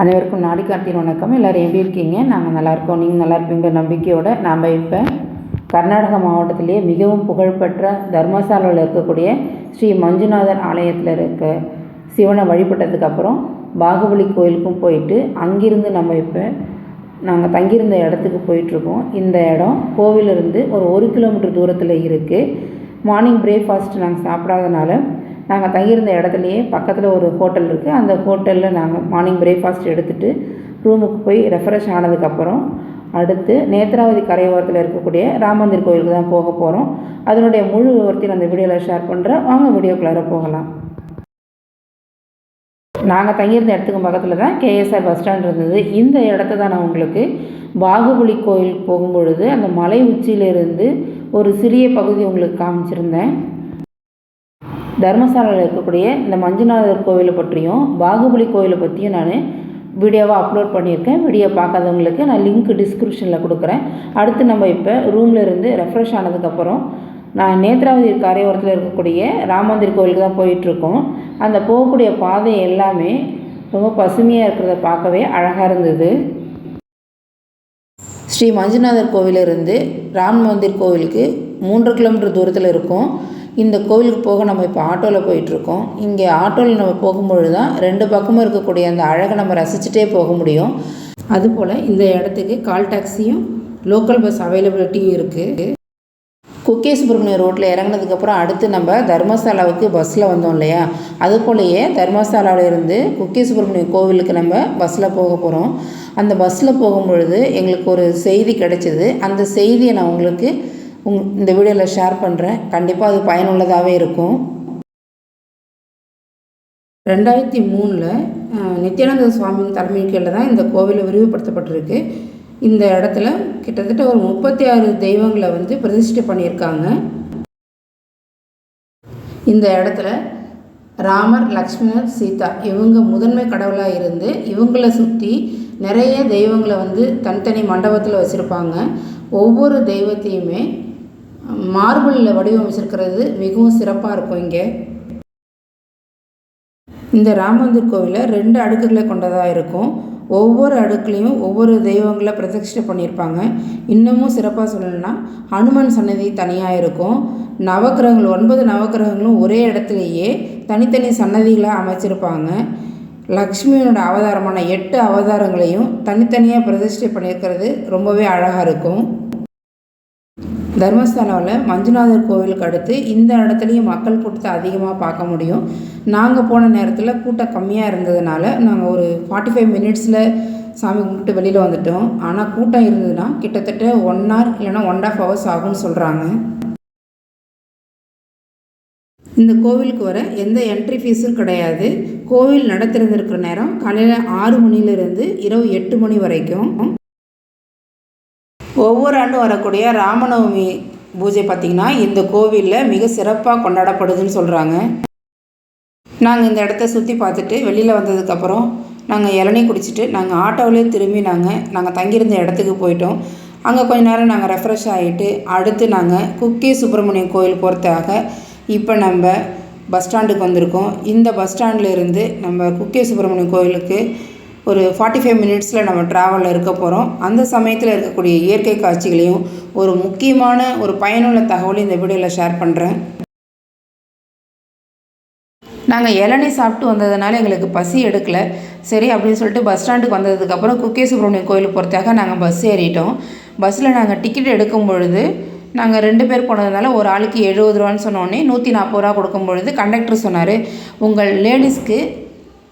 அனைவருக்கும் நாடி கார்த்தியின் வணக்கம். எல்லோரும் எப்படி இருக்கீங்க? நாங்கள் நல்லாயிருக்கோம் நீங்கள் நல்லா இருப்பீங்க நம்பிக்கையோடு நாம் இப்போ கர்நாடக மாவட்டத்திலேயே மிகவும் புகழ்பெற்ற தர்மசாலாவில் இருக்கக்கூடிய ஸ்ரீ மஞ்சுநாதர் ஆலயத்தில் இருக்க சிவனை வழிபட்டதுக்கப்புறம் பாகுபலி கோயிலுக்கும் போயிட்டு அங்கிருந்து நம்ம இப்போ நாங்கள் தங்கியிருந்த இடத்துக்கு போயிட்டுருக்கோம் இந்த இடம் கோவிலிருந்து ஒரு ஒரு கிலோமீட்டர் தூரத்தில் இருக்குது மார்னிங் பிரேக்ஃபாஸ்ட் நாங்கள் சாப்பிடாதனால நாங்கள் தங்கியிருந்த இடத்துலையே பக்கத்தில் ஒரு ஹோட்டல் இருக்குது அந்த ஹோட்டலில் நாங்கள் மார்னிங் பிரேக்ஃபாஸ்ட் எடுத்துகிட்டு ரூமுக்கு போய் ரெஃப்ரெஷ் ஆனதுக்கப்புறம் அடுத்து நேத்ராவதி கரையோரத்தில் இருக்கக்கூடிய ராமந்திர் கோயிலுக்கு தான் போக போகிறோம் அதனுடைய முழு விவரத்தையும் அந்த வீடியோவில் ஷேர் பண்ணுறேன் வாங்க வீடியோக்குள்ளார போகலாம். நாங்கள் தங்கியிருந்த இடத்துக்கு பக்கத்தில் தான் கேஎஸ்ஆர் பஸ் ஸ்டாண்ட் இருந்தது. இந்த இடத்த தான் நான் உங்களுக்கு பாகுபலி கோயில் போகும்பொழுது அந்த மலை உச்சியிலிருந்து ஒரு சிறிய பகுதி உங்களுக்கு காமிச்சிருந்தேன். தர்மசாலையில் இருக்கக்கூடிய இந்த மஞ்சுநாதர் கோவிலை பற்றியும் பாகுபலி கோவிலை பற்றியும் நான் வீடியோவாக அப்லோட் பண்ணியிருக்கேன். வீடியோ பார்க்காதவங்களுக்கு நான் லிங்க் டிஸ்கிரிப்ஷனில் கொடுக்குறேன். அடுத்து நம்ம இப்போ ரூமில் இருந்து ரெஃப்ரெஷ் ஆனதுக்கப்புறம் நான் நேத்ராவதி கரையோரத்தில் இருக்கக்கூடிய ராமந்திர் கோவிலுக்கு தான் போயிட்டுருக்கோம். அந்த போகக்கூடிய பாதை எல்லாமே ரொம்ப பசுமையாக இருக்கிறத பார்க்கவே அழகாக இருந்தது. ஸ்ரீ மஞ்சுநாதர் கோவிலிருந்து ராம் மந்திர் கோவிலுக்கு மூன்று கிலோமீட்டர் தூரத்தில் இருக்கும். இந்த கோவிலுக்கு போக நம்ம இப்போ ஆட்டோவில் போயிட்டுருக்கோம். இங்கே ஆட்டோவில் நம்ம போகும்பொழுது தான் ரெண்டு பக்கமும் இருக்கக்கூடிய அந்த அழகை நம்ம ரசிச்சுட்டே போக முடியும். அதுபோல் இந்த இடத்துக்கு கால் டாக்ஸியும் லோக்கல் பஸ் அவைலபிலிட்டியும் இருக்குது குக்கே சுப்பிரமணியம் ரோட்டில் இறங்கினதுக்கப்புறம் அடுத்து நம்ம தர்மசாலாவுக்கு பஸ்ஸில் வந்தோம் இல்லையா? அது போலயே தர்மசாலாவிலேருந்து குக்கே சுப்பிரமணியம் கோவிலுக்கு நம்ம பஸ்ஸில் போக போகிறோம் அந்த பஸ்ஸில் போகும்பொழுது எங்களுக்கு ஒரு செய்தி கிடைச்சிது. அந்த செய்தியை நான் உங்களுக்கு உங் இந்த வீடியோவில் ஷேர் பண்ணுறேன் கண்டிப்பாக அது பயனுள்ளதாகவே இருக்கும். ரெண்டாயிரத்தி மூணில் நித்யானந்த சுவாமியின் தலைமையின் கீழே தான் இந்த கோவில் விரிவுபடுத்தப்பட்டிருக்கு. இந்த இடத்துல கிட்டத்தட்ட ஒரு முப்பத்தி ஆறு தெய்வங்களை வந்து பிரதிஷ்டை பண்ணியிருக்காங்க. இந்த இடத்துல ராமர் லக்ஷ்மணர் சீதா இவங்க முதன்மை கடவுளாக இருந்து இவங்களை சுற்றி நிறைய தெய்வங்களை வந்து தனித்தனி மண்டபத்தில் வச்சுருப்பாங்க. ஒவ்வொரு தெய்வத்தையுமே மார்பிளில் வடிவமைச்சிருக்கிறது மிகவும் சிறப்பாக இருக்கும் இங்கே. இந்த ராமந்தூர் கோவிலில் ரெண்டு அடுக்குகளை கொண்டதாக இருக்கும். ஒவ்வொரு அடுக்குலேயும் ஒவ்வொரு தெய்வங்களை பிரதிஷ்டை பண்ணியிருப்பாங்க. இன்னமும் சிறப்பாக சொல்லணும்னா ஹனுமன் சன்னதி தனியாக இருக்கும். நவக்கிரகங்கள் ஒன்பது நவக்கிரகங்களும் ஒரே இடத்துலையே தனித்தனி சன்னதிகளை அமைச்சிருப்பாங்க. லக்ஷ்மியோட அவதாரமான எட்டு அவதாரங்களையும் தனித்தனியாக பிரதிஷ்டை பண்ணியிருக்கிறது ரொம்பவே அழகாக இருக்கும். தர்மஸ்தலாவில் மஞ்சுநாதர் கோவிலுக்கு அடுத்து இந்த இடத்துலையும் மக்கள் கூட்டத்தை அதிகமாக பார்க்க முடியும். நாங்கள் போன நேரத்தில் கூட்டம் கம்மியாக இருந்ததுனால நாங்கள் ஒரு ஃபார்ட்டி ஃபைவ் மினிட்ஸில் சாமி கும்பிட்டு வெளியில் வந்துட்டோம். ஆனால் கூட்டம் இருந்ததுன்னா கிட்டத்தட்ட ஒன் ஹவர் இல்லைனா ஒன் ஆஃப் ஹவர்ஸ் ஆகும்னு சொல்கிறாங்க இந்த கோவிலுக்கு வர எந்த என்ட்ரி ஃபீஸும் கிடையாது. கோவில் நட நேரம் காலையில் ஆறு மணிலேருந்து இரவு எட்டு மணி வரைக்கும். ஒவ்வொரு ஆண்டும் வரக்கூடிய ராமநவமி பூஜை பார்த்திங்கன்னா இந்த கோவிலில் மிக சிறப்பாக கொண்டாடப்படுதுன்னு சொல்கிறாங்க நாங்கள் இந்த இடத்த சுற்றி பார்த்துட்டு வெளியில் வந்ததுக்கப்புறம் நாங்கள் இளநீ குடிச்சிட்டு நாங்கள் ஆட்டோவிலே திரும்பி நாங்கள் நாங்கள் தங்கியிருந்த இடத்துக்கு போயிட்டோம். அங்கே கொஞ்ச நேரம் நாங்கள் ரெஃப்ரெஷ் ஆகிட்டு அடுத்து நாங்கள் குக்கே சுப்பிரமணியம் கோயில் போகிறதுக்காக இப்போ நம்ம பஸ் ஸ்டாண்டுக்கு வந்திருக்கோம். இந்த பஸ் ஸ்டாண்டில் இருந்து நம்ம குக்கே சுப்பிரமணியம் கோயிலுக்கு ஒரு ஃபார்ட்டி ஃபைவ் மினிட்ஸில் நம்ம ட்ராவலில் இருக்க போகிறோம் அந்த சமயத்தில் இருக்கக்கூடிய இயற்கை காட்சிகளையும் ஒரு முக்கியமான ஒரு பயனுள்ள தகவலையும் இந்த வீடியோவில் ஷேர் பண்ணுறேன் நாங்கள் இளநீ சாப்பிட்டு வந்ததுனால எங்களுக்கு பசி எடுக்கலை. சரி அப்படின்னு சொல்லிட்டு பஸ் ஸ்டாண்டுக்கு வந்ததுக்கப்புறம் குக்கே சுப்பிரமணியம் கோயில் போகிறதுக்காக நாங்கள் பஸ் ஏறிட்டோம். பஸ்ஸில் நாங்கள் டிக்கெட் எடுக்கும் பொழுது நாங்கள் ரெண்டு பேர் போனதுனால ஒரு ஆளுக்கு எழுபது ரூபான்னு சொன்னோடனே நூற்றி நாற்பது ரூபா கொடுக்கும் பொழுது கண்டக்டர் சொன்னார் உங்கள் லேடிஸ்க்கு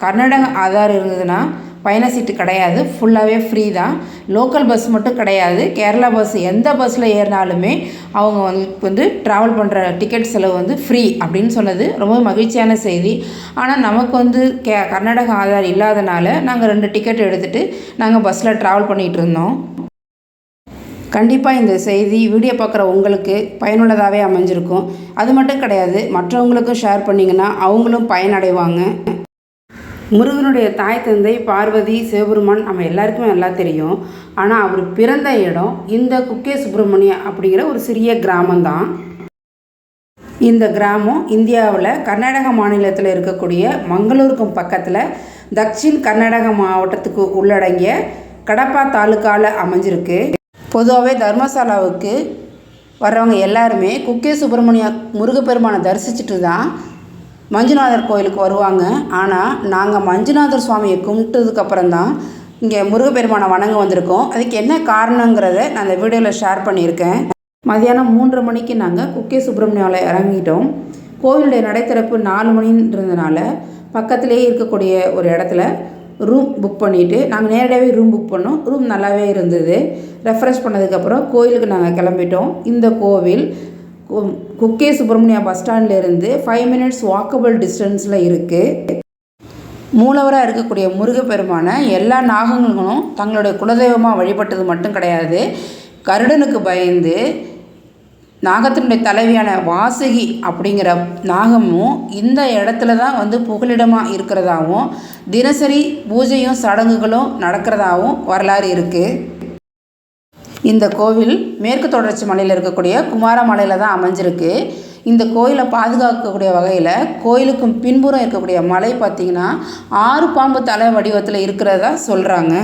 கர்நாடக ஆதார் இருந்ததுன்னா பயண சீட்டு கிடையாது. ஃபுல்லாகவே ஃப்ரீ தான். லோக்கல் பஸ் மட்டும் கிடையாது. கேரளா பஸ் எந்த பஸ்ஸில் ஏறினாலுமே அவங்க வந்து ட்ராவல் பண்ணுற டிக்கெட் செலவு வந்து ஃப்ரீ அப்படின்னு சொன்னது ரொம்ப மகிழ்ச்சியான செய்தி. ஆனால் நமக்கு வந்து கே கர்நாடக ஆதார் இல்லாதனால நாங்கள் ரெண்டு டிக்கெட் எடுத்துகிட்டு நாங்கள் பஸ்ஸில் ட்ராவல் பண்ணிகிட்டு இருந்தோம். கண்டிப்பாக இந்த செய்தி வீடியோ பார்க்குற உங்களுக்கு பயனுள்ளதாகவே அமைஞ்சிருக்கும். அது மட்டும் கிடையாது. மற்றவங்களுக்கும் ஷேர் பண்ணிங்கன்னா அவங்களும் பயனடைவாங்க. முருகனுடைய தாய் தந்தை பார்வதி சிவபெருமான் நம்ம எல்லாருக்குமே நல்லா தெரியும். ஆனால் அவர் பிறந்த இடம் இந்த குக்கே சுப்பிரமணியம் அப்படிங்கிற ஒரு சிறிய கிராமம்தான். இந்த கிராமம் இந்தியாவில் கர்நாடக மாநிலத்தில் இருக்கக்கூடிய மங்களூருக்கும் பக்கத்தில் தக்ஷின் கர்நாடக மாவட்டத்துக்கு உள்ளடங்கிய கடப்பா தாலுக்காவில் அமைஞ்சிருக்கு. பொதுவாகவே தர்மசாலாவுக்கு வர்றவங்க எல்லாருமே குக்கே சுப்பிரமணிய முருகப்பெருமானை தரிசிச்சுட்டு தான் மஞ்சுநாதர் கோயிலுக்கு வருவாங்க. ஆனால் நாங்கள் மஞ்சுநாதர் சுவாமியை கும்பிட்டதுக்கப்புறம் தான் இங்கே முருகப்பெருமானை வணங்க வந்திருக்கோம். அதுக்கு என்ன காரணங்கிறத நான் அந்த வீடியோவில் ஷேர் பண்ணியிருக்கேன். மதியானம் மூன்றரை மணிக்கு நாங்கள் குக்கே சுப்பிரமணியாவில் இறங்கிட்டோம். கோவிலுடைய நடைத்திறப்பு நாலு மணின்றதுனால பக்கத்துலேயே இருக்கக்கூடிய ஒரு இடத்துல ரூம் புக் பண்ணிவிட்டு நாங்கள் நேரடியாகவே ரூம் புக் பண்ணோம். ரூம் நல்லாவே இருந்தது. ரெஃப்ரெஷ் பண்ணதுக்கப்புறம் கோயிலுக்கு நாங்கள் கிளம்பிட்டோம். இந்த கோவில் குக்கே சுப்பிரமணியா பஸ் ஸ்டாண்ட்லேருந்து ஃபைவ் மினிட்ஸ் வாக்கபிள் டிஸ்டன்ஸில் இருக்குது மூலவராக இருக்கக்கூடிய முருகப்பெருமானை எல்லா நாகங்களும் தங்களுடைய குலதெய்வமாக வழிபட்டது மட்டும் கிடையாது. கருடனுக்கு பயந்து நாகத்தினுடைய தலைவியான வாசுகி அப்படிங்கிற நாகமும் இந்த இடத்துல தான் வந்து புகலிடமாக இருக்கிறதாகவும் தினசரி பூஜையும் சடங்குகளும் நடக்கிறதாகவும் வரலாறு இருக்குது இந்த கோவில் மேற்கு தொடர்ச்சி மலையில் இருக்கக்கூடிய குமார மலையில் தான் அமைஞ்சிருக்கு. இந்த கோயிலை பாதுகாக்கக்கூடிய வகையில் கோயிலுக்கும் பின்புறம் இருக்கக்கூடிய மலை பார்த்திங்கன்னா ஆறு பாம்பு தலை வடிவத்தில் இருக்கிறதா சொல்கிறாங்க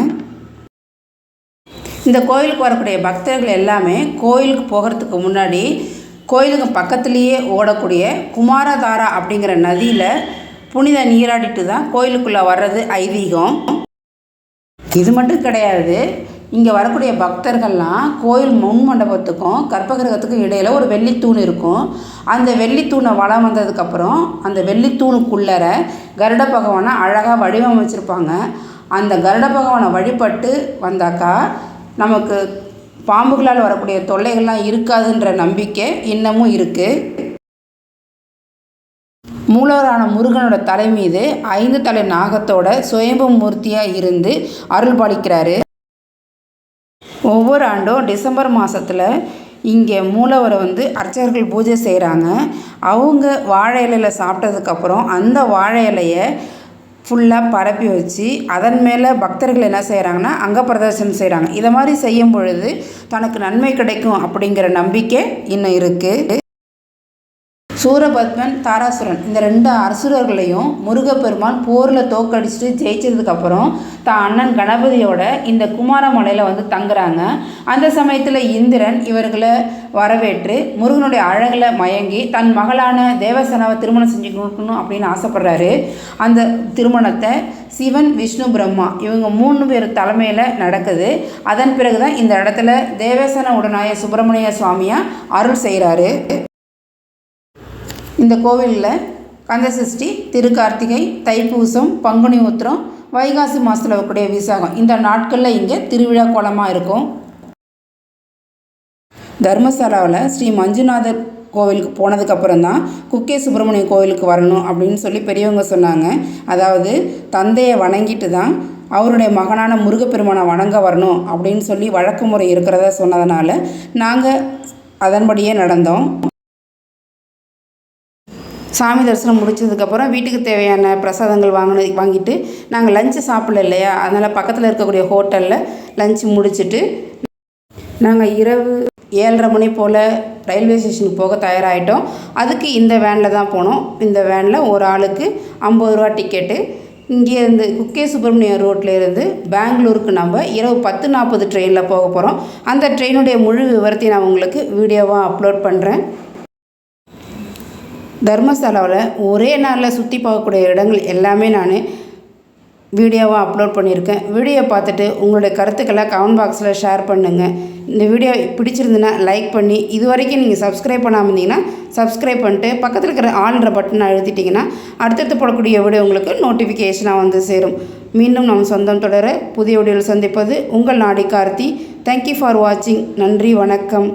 இந்த கோயிலுக்கு வரக்கூடிய பக்தர்கள் எல்லாமே கோயிலுக்கு போகிறதுக்கு முன்னாடி கோயிலுக்கு பக்கத்துலேயே ஓடக்கூடிய குமாரதாரா அப்படிங்கிற நதியில் புனித நீராடிட்டு தான் கோயிலுக்குள்ளே வர்றது ஐதீகம். இது மட்டும் கிடையாது இங்கே வரக்கூடிய பக்தர்கள்லாம் கோயில் முன் மண்டபத்துக்கும் கற்பகிரகத்துக்கும் இடையில் ஒரு வெள்ளித்தூண் இருக்கும். அந்த வெள்ளித்தூணை வளம் வந்ததுக்கப்புறம் அந்த வெள்ளித்தூணுக்குள்ளர கருட பகவானை அழகாக வடிவமைச்சிருப்பாங்க. அந்த கருட பகவானை வழிபட்டு வந்தாக்கா நமக்கு பாம்புகளால் வரக்கூடிய தொல்லைகள்லாம் இருக்காதுன்ற நம்பிக்கை இன்னமும் இருக்குது மூலவரான முருகனோட தலை மீது ஐந்து தலை நாகத்தோட சுயம்பு மூர்த்தியாக இருந்து அருள் பாலிக்கிறாரு. ஒவ்வொரு ஆண்டும் டிசம்பர் மாதத்தில் இங்கே மூலவரை வந்து அர்ச்சகர்கள் பூஜை செய்கிறாங்க அவங்க வாழை இலையில் சாப்பிட்டதுக்கப்புறம் அந்த வாழை இலையை ஃபுல்லாக பரப்பி வச்சு அதன் மேலே பக்தர்கள் என்ன செய்கிறாங்கன்னா அங்க பிரதர்சனம் செய்கிறாங்க இதை மாதிரி செய்யும் பொழுது தனக்கு நன்மை கிடைக்கும் அப்படிங்கிற நம்பிக்கை இன்னும் இருக்குது சூரபத்மன் தாராசுரன். இந்த ரெண்டு அசுரர்களையும் முருகப்பெருமான் போரில் தோக்கடிச்சிட்டு ஜெயிச்சதுக்கப்புறம் தான் அண்ணன் கணபதியோட இந்த குமாரமலையில் வந்து தங்குறாங்க. அந்த சமயத்தில் இந்திரன் இவர்களை வரவேற்று முருகனுடைய அழகில் மயங்கி தன் மகளான தேவசனாவை திருமணம் செஞ்சு கொடுக்கணும் அப்படின்னு ஆசைப்படுறாரு. அந்த திருமணத்தை சிவன் விஷ்ணு பிரம்மா இவங்க மூணு பேர் தலைமையில் நடக்குது. அதன் பிறகு தான் இந்த இடத்துல தேவசன உடனாய சுப்பிரமணிய சுவாமியாக அருள் செய்கிறாரு இந்த கோவிலில் கந்தசஷ்டி திருக்கார்த்திகை தைப்பூசம் பங்குனி உத்திரம் வைகாசி மாதத்தில் வரக்கூடிய விசாகம். இந்த நாட்களில் இங்கே திருவிழா கோலமாக இருக்கும். தர்மசாலாவில் ஸ்ரீ மஞ்சுநாதர் கோவிலுக்கு போனதுக்கப்புறம் தான் குக்கே சுப்பிரமணிய கோவிலுக்கு வரணும் அப்படின்னு சொல்லி பெரியவங்க சொன்னாங்க. அதாவது தந்தையை வணங்கிட்டு தான் அவருடைய மகனான முருகப்பெருமானை வணங்க வரணும் அப்படின்னு சொல்லி வழக்கு முறை இருக்கிறதா சொன்னதுனால நாங்கள் அதன்படியே நடந்தோம். சாமி தரிசனம் முடிச்சதுக்கப்புறம் வீட்டுக்கு தேவையான பிரசாதங்கள் வாங்கின வாங்கிட்டு நாங்கள் லஞ்சு சாப்பிடல இல்லையா? அதனால் பக்கத்தில் இருக்கக்கூடிய ஹோட்டலில் லஞ்சு முடிச்சுட்டு நாங்கள் இரவு ஏழரை மணி போல் ரயில்வே ஸ்டேஷனுக்கு போக தயாராகிட்டோம் அதுக்கு இந்த வேனில் தான் போனோம். இந்த வேனில் ஒரு ஆளுக்கு ஐம்பது ரூபா டிக்கெட்டு இங்கேருந்து குக்கே சுப்பிரமணியம் ரோட்டில் இருந்து பெங்களூருக்கு நம்ம இரவு பத்து நாற்பது ட்ரெயினில் போக போகிறோம் அந்த ட்ரெயினுடைய முழு விவரத்தை நான் உங்களுக்கு வீடியோவாக அப்லோட் பண்ணுறேன் தர்மசாலாவில் ஒரே நாளில் சுற்றி பார்க்கக்கூடிய இடங்கள் எல்லாமே நான் வீடியோவாக அப்லோட் பண்ணியிருக்கேன். வீடியோ பார்த்துட்டு உங்களுடைய கருத்துக்களை கமெண்ட் பாக்ஸில் ஷேர் பண்ணுங்கள் இந்த வீடியோ பிடிச்சிருந்துன்னா லைக் பண்ணி இது வரைக்கும் நீங்கள் சப்ஸ்கிரைப் பண்ணாமல் இருந்தீங்கன்னா சப்ஸ்கிரைப் பண்ணிட்டு பக்கத்தில் இருக்கிற ஆள்ன்ற பட்டனை அழுத்திட்டிங்கன்னா அடுத்தடுத்து போடக்கூடிய வீடியோ உங்களுக்கு நோட்டிஃபிகேஷனாக வந்து சேரும். மீண்டும் நம் சொந்தம் தொடர புதிய வீடியோவில் சந்திப்பது உங்கள் நாடி கார்த்தி தேங்க்யூ ஃபார் வாட்சிங் நன்றி வணக்கம்.